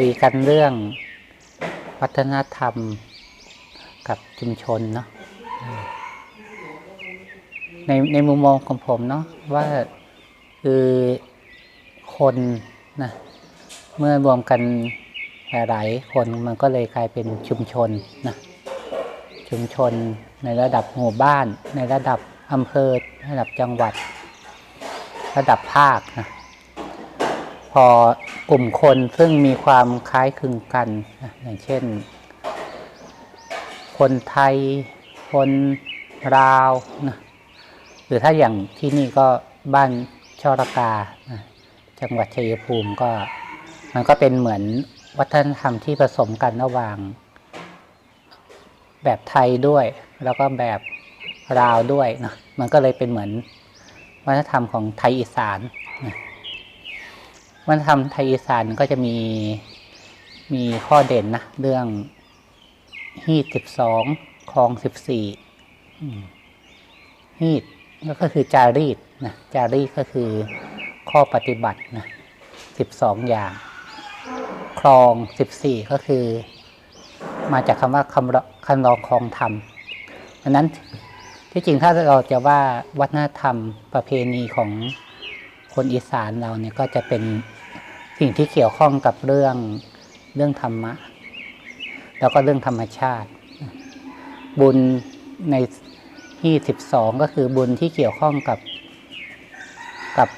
คุยกันเรื่องวัฒนธรรมกับชุมชนเนาะในในมุมมองของผมเนาะว่าคือคนนะเมื่อรวมกันหลายคนมันก็เลยกลายเป็นชุมชนนะชุมชนในระดับหมู่บ้าน ในระดับอำเภอระดับจังหวัด ระดับภาคนะ อกลุ่มคนซึ่งมีความคล้ายคลึงกัน อย่างเช่น คนไทย คนลาวนะหรือถ้าอย่างที่นี่ก็บ้านช่อรกานะจังหวัดชัยภูมิก็มันก็เป็นเหมือนวัฒนธรรมที่ผสมกันระหว่าง แบบไทยด้วย แล้วก็แบบลาวด้วยนะมันก็เลยเป็นเหมือนวัฒนธรรมของไทยอีสานนะ วัฒนธรรมไทยอีสานก็จะมีมีข้อเด่นนะ เรื่องฮีดสิบสองคลองสิบสี่ฮีดก็คือจารีตนะจารีตก็คือข้อปฏิบัตินะสิบสองอย่าง คลองสิบสี่ก็คือ มาจากคำว่าคำรคำรอคลองธรรมดังนั้นที่จริงถ้าเราจะว่าวัฒนธรรมประเพณีของคนอีสานเราเนี่ยก็จะเป็น สิ่งที่เกี่ยวข้องกับเรื่องเรื่องธรรมะ แล้วก็เรื่องธรรมชาติ บุญในที่สิบสองก็คือบุญที่เกี่ยวข้องกับกับ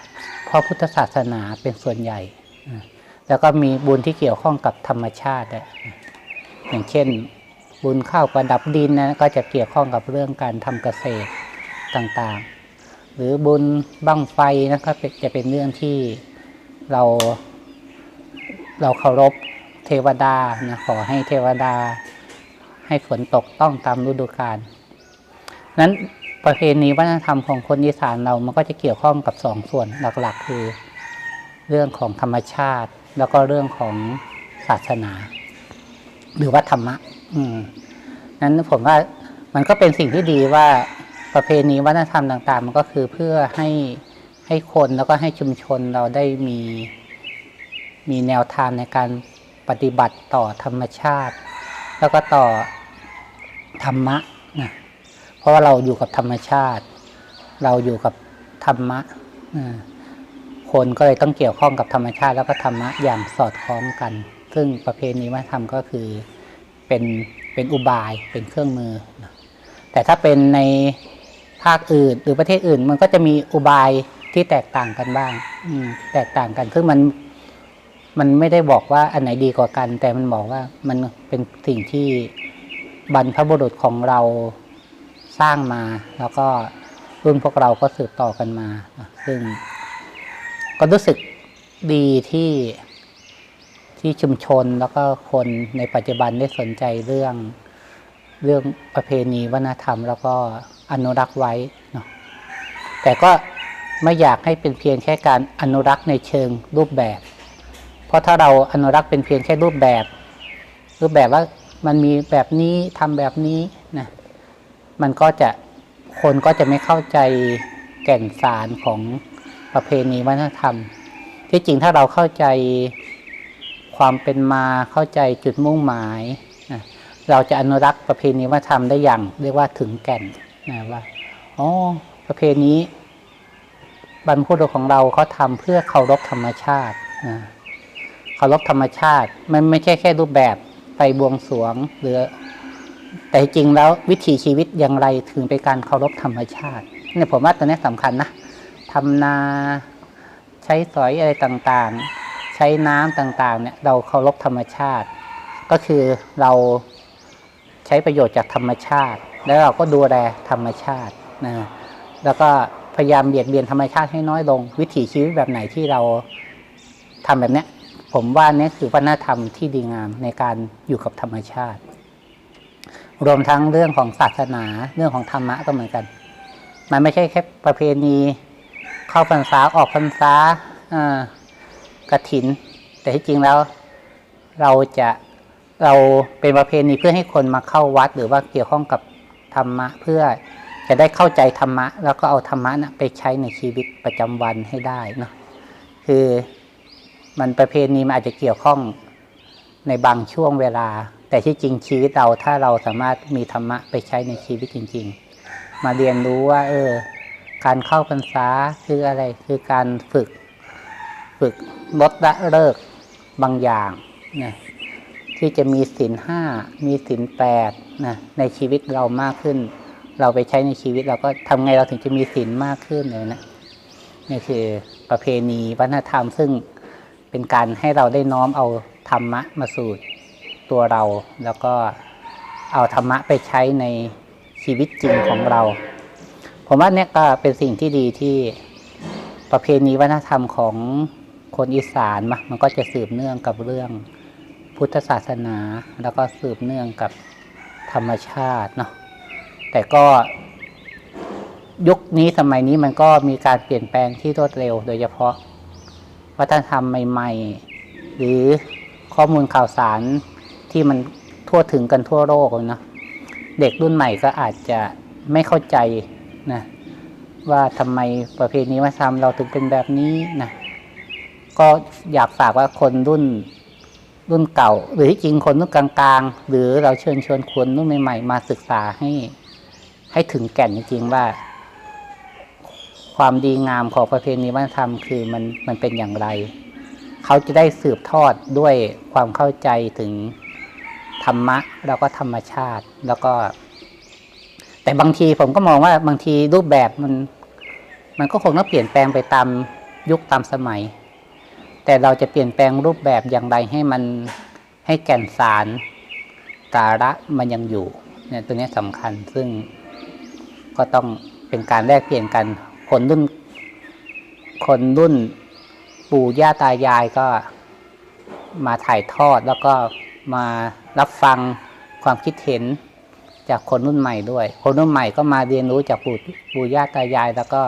พระพุทธศาสนาเป็นส่วนใหญ่ แล้วก็มีบุญที่เกี่ยวข้องกับธรรมชาติอย่างเช่น บุญข้าวประดับดินนะก็จะเกี่ยวข้องกับเรื่องการทำเกษตรต่างๆ หรือบุญบั้งไฟนะครับจะเป็นเรื่องที่เรา เราเคารพเทวดานะขอให้เทวดา ให้ฝนตกต้องตามฤดูกาลนั้นประเพณีวัฒนธรรมของคนอีสานเรามันก็จะเกี่ยวข้องกับสองส่วนหลักๆ คือ เรื่องของธรรมชาติ แล้วก็เรื่องของศาสนา หรือว่าธรรมะ อืมนั้นผมว่ามันก็เป็นสิ่งที่ดีว่าประเพณีวัฒนธรรมต่าง ๆ มันก็คือเพื่อให้ให้คนแล้วก็ให้ชุมชนเราได้มี มีแนวทางในการปฏิบัติต่อธรรมชาติ แล้วก็ต่อธรรมะนะเพราะว่าเราอยู่กับธรรมชาติ เราอยู่กับธรรมะคนก็เลยต้องเกี่ยวข้องกับธรรมชาติ แล้วก็ธรรมะอย่างสอดคล้องกัน ซึ่งประเพณีวัฒนธรรมก็คือเป็นเป็นอุบายเป็นเครื่องมือนะแต่ถ้าเป็นในภาคอื่นหรือประเทศอื่น มันก็จะมีอุบายที่แตกต่างกันบ้างแตกต่างกันซึ่งมัน มันไม่ได้บอกว่าอันไหนดีกว่ากัน แต่มันบอกว่ามันเป็นสิ่งที่บรรพบุรุษของเราสร้างมา แล้วก็รุ่นพวกเราก็สืบต่อกันมา ซึ่งก็รู้สึกดีที่ที่ชุมชนแล้วก็คนในปัจจุบันได้สนใจเรื่องเรื่องประเพณีวัฒนธรรม แล้วก็อนุรักษ์ไว้เนาะแต่ก็ไม่อยากให้เป็นเพียงแค่การอนุรักษ์ในเชิงรูปแบบ เพราะถ้าเราอนุรักษ์เป็นเพียงแค่รูปแบบ รูปแบบว่ามันมีแบบนี้ทำแบบนี้นะมันก็จะคนก็จะไม่เข้าใจแก่นสารของประเพณีวัฒนธรรม ที่จริงถ้าเราเข้าใจความเป็นมาเข้าใจจุดมุ่งหมายนะเราจะอนุรักษ์ประเพณีวัฒนธรรมได้อย่างเรียกว่าถึงแก่นนะว่าอ๋อประเพณีบรรพบุรุษของเราเขาทำเพื่อเคารพธรรมชาตินะ เคารพธรรมชาติ มันไม่ใช่แค่รูปแบบไปบวงสรวงหรือ แต่จริงแล้ววิถีชีวิตอย่างไรถึงเป็นการเคารพธรรมชาติเนี่ยผมว่าตัวนี้สำคัญนะทำนาใช้สอยอะไรต่างๆ ใช้น้ำต่างๆ เนี่ย เราเคารพธรรมชาติ ก็คือเราใช้ประโยชน์จากธรรมชาติ แล้วเราก็ดูแลธรรมชาตินะแล้วก็พยายามเบียดเบียนธรรมชาติให้น้อยลง วิถีชีวิตแบบไหนที่เราทำแบบเนี้ย ผมว่านี่คือวัฒนธรรมที่ดีงามในการอยู่กับธรรมชาติ รวมทั้งเรื่องของศาสนาเรื่องของธรรมะก็เหมือนกัน มันไม่ใช่แค่ประเพณี เข้าพรรษาออกพรรษากระถิน แต่ที่จริงแล้วเราจะเราเป็นประเพณีเพื่อให้คนมาเข้าวัด หรือว่าเกี่ยวข้องกับธรรมะเพื่อจะได้เข้าใจธรรมะ แล้วก็เอาธรรมะนะไปใช้ในชีวิตประจำวันให้ได้เนาะคือ มันประเพณีมันอาจจะเกี่ยวข้องในบางช่วงเวลา แต่ที่จริงชีวิตเราถ้าเราสามารถมีธรรมะไปใช้ในชีวิตจริง ๆ มาเรียนรู้ว่า เออ การเข้าพรรษาคืออะไรคือการฝึกฝึกลดละเลิกบางอย่างนะที่จะมีศีลห้ามีศีลแปดนะในชีวิตเรามากขึ้น เราไปใช้ในชีวิตเราก็ทำไงเราถึงจะมีศีลมากขึ้นเลยนะนี่คือประเพณีวัฒนธรรมซึ่ง เป็นการให้เราได้น้อมเอาธรรมะมาสู่ตัวเรา แล้วก็เอาธรรมะไปใช้ในชีวิตจริงของเรา ผมว่าเนี่ยก็เป็นสิ่งที่ดีที่ประเพณีวัฒนธรรมของคนอีสานมามันก็จะสืบเนื่องกับเรื่องพุทธศาสนา แล้วก็สืบเนื่องกับธรรมชาติเนาะแต่ก็ยุคนี้สมัยนี้มันก็มีการเปลี่ยนแปลงที่รวดเร็ว โดยเฉพาะ วัฒนธรรมใหม่ ๆ หรือข้อมูลข่าวสารที่มันทั่วถึงกันทั่วโลกเลยนาะเด็กรุ่นใหม่ก็อาจจะไม่เข้าใจนะว่าทำไมประเพณีวัฒนธรรมเราถึงเป็นแบบนี้นะก็อยากฝากว่าคนรุ่นรุ่นเก่า หรือที่จริงคนรุ่นกลางๆ หรือเราเชิญชวนคนรุ่นใหม่ ๆ มาศึกษาให้ให้ถึงแก่นจริงๆว่า ความดีงามของประเพณีวัฒนธรรมคือมันมันเป็นอย่างไร เขาจะได้สืบทอดด้วยความเข้าใจถึงธรรมะแล้วก็ธรรมชาติ แล้วก็ แต่บางทีผมก็มองว่าบางทีรูปแบบมัน มันก็คงต้องเปลี่ยนแปลงไปตามยุคตามสมัย แต่เราจะเปลี่ยนแปลงรูปแบบอย่างไรให้มันให้แก่นสารสาระมันยังอยู่เนี่ยตัวนี้สำคัญซึ่งก็ต้องเป็นการแลกเปลี่ยนกัน คนรุ่น คนรุ่นปู่ย่าตายายก็มาถ่ายทอดแล้วก็มารับฟังความคิดเห็นจากคนรุ่นใหม่ด้วย คนรุ่นใหม่ก็มาเรียนรู้จากปู่ปู่ย่าตายายแล้วก็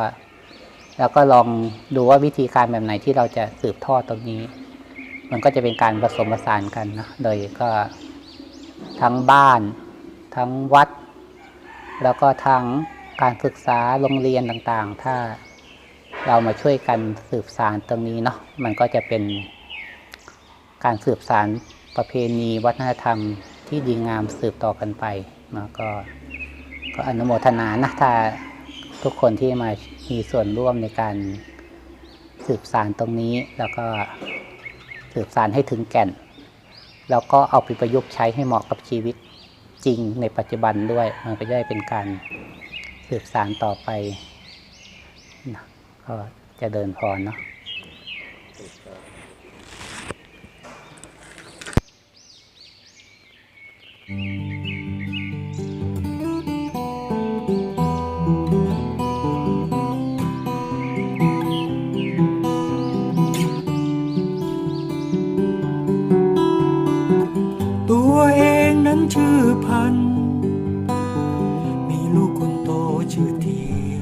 แล้วก็ลองดูว่าวิธีการแบบไหนที่เราจะสืบทอดตรงนี้ มันก็จะเป็นการผสมผสานกันนะโดยก็ทั้งบ้าน ทั้งวัด แล้วก็ทั้ง การศึกษาโรงเรียนต่างๆ ถ้าเรามาช่วยกันสืบสารตรงนี้เนาะมันก็จะเป็นการสืบสารประเพณีวัฒนธรรมที่ดีงามสืบต่อกันไปเนาะก็ก็อนุโมทนานะถ้าทุกคนที่มามีส่วนร่วมในการสืบสารตรงนี้ แล้วก็สืบสารให้ถึงแก่น แล้วก็เอาไปประยุกต์ใช้ให้เหมาะกับชีวิตจริงในปัจจุบันด้วย มันก็จะได้เป็นการ สืบสารต่อไปก็จะเดินพรเนาะ